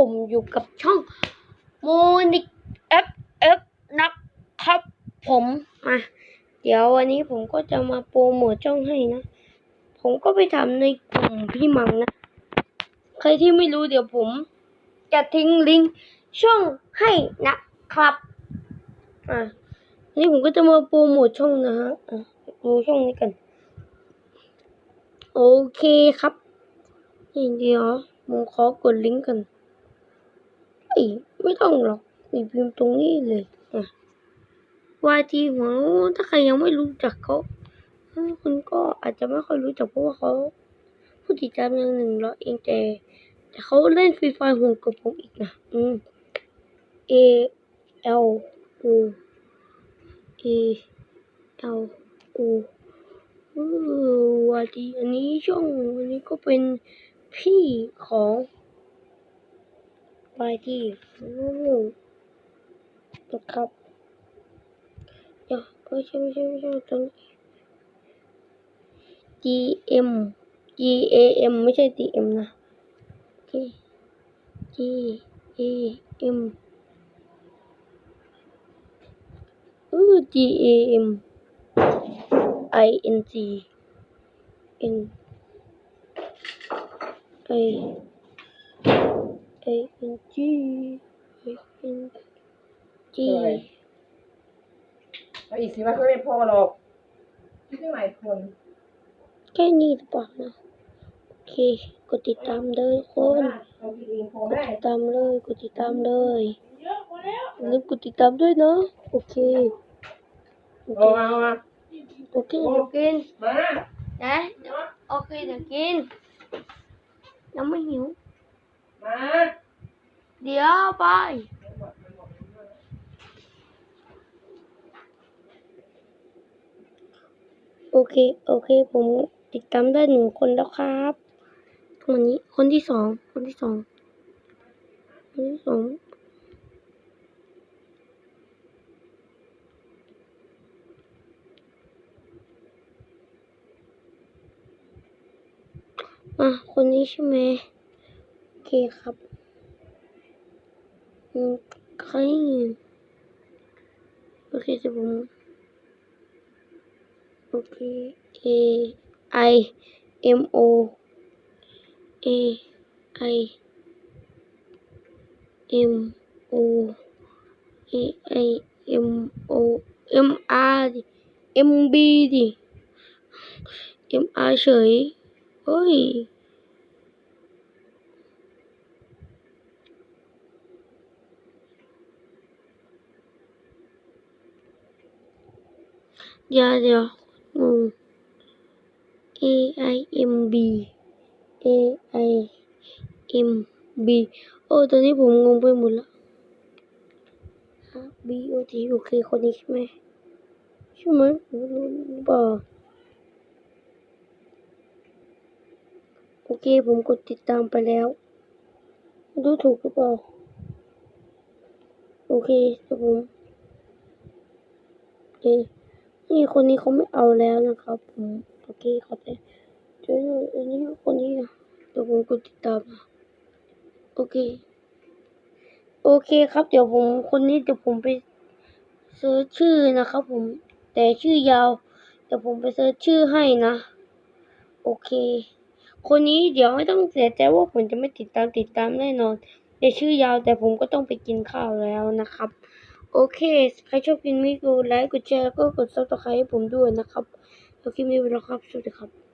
ผมอยู่กับช่องโมนิกเอฟเอฟนะครับผมมาเดี๋ยววันนี้ผมก็จะมาโปรโมทช่องให้นะ ผมก็ไปทำในกลุ่มพี่มังนะ ใครที่ไม่รู้เดี๋ยวผม จะทิ้งลิงก์ช่องให้นะครับอะนนี้ผมก็จะมาโปรโมทช่องนะฮะดูช่องนี้กัน โอเคครับนี่เดี๋ยวผมขอกดลิงก์กัน ไม่ต้องหรอกนี่พิมพ์ตรงนี้เลยอะวายทีหัวถ้าใครยังไม่รู้จักเขาคุณก็อาจจะไม่ค่อยรู้จักเพราะว่าเขาผู้ติดตามยังหนึ่งร้อยเองแต่แต่เขาเล่นฟรีไฟห่วงกับผมอีกนะอืม A L O A L O เออว่าดีอันนี้ช่องอันนี้ก็เป็นพี่ของ วายที่นะครับเดี๋ยวไม่ใช่ไม่ใช่ไม่ใช่ตรง G M G A M ไม่ใช่ D M นะโอเค G A M เออ G A M I N G N I I N G I N G อะไรเอาอีกสิว่าก็ไม่พอหรอกคิดได้หลายคน แค่นี้หรือเปล่านะ โอเค กดติดตามเลยคพอนไหมล่ะเราคิดเองพอกไหมดติดตามเลย กดติดตามเลยอย่าลืมกดติดตามด้วยนะโอเค โอเอาเคเอามาโอเคเดี๋ยวกินมานะ โอเคเดี๋ยวกินยังไม่หิวมา เดี๋ยวไป โอเค โอเค ผมติดตามได้หนึ่งคนแล้วครับวันนี้ คนที่สอง คนที่สอง คนที่สองอะคนนี้ใช่ไหมโอเคครับ อืมใครโอเคจะผมโอเค A I M O A I M O A I M O M R ดิ M B ดิ M R เฉ เฮ้ยเดี๋ยวเดี๋ยวงง A I M B A I M B โอ้ ตอนนี้ผมงงไปหมดล้ว B O T โอเคคนนี้ใช่ไหมใช่ไหมรู้หรือเปล่าโอเค ผมกดติดตามไปแล้วดูถูกหรือเปล่า โอเคแต่ผมเอ๊ะ นี่คนนี้เขาไม่เอาแล้วนะครับผมโอเคเขาแต่เดี๋ยวอันนี้คนนี้นะเดี๋ยวผมกดติดตามโอเค โอเคครับ เดี๋ยวผมคนนี้เดี๋ยวผมไปเซิร์ชชื่อนะครับผมแต่ชื่อยาวเดี๋ยวผมไปเซิร์ชชื่อให้นะ โอเค คนนี้เดี๋ยวไม่ต้องเสียใจว่าผมจะไม่ติดตามติดตามแน่นอนแต่ชื่อยาวแต่ผมก็ต้องไปกินข้าวแล้วนะครับ โอเคใครชอบกินมิกดไลค์กดแชร์แล้วก็กดซับสไครต์ให้ผมด้วยนะครับแล้วคลิปนี้ไปแล้วครับ สวัสดีครับ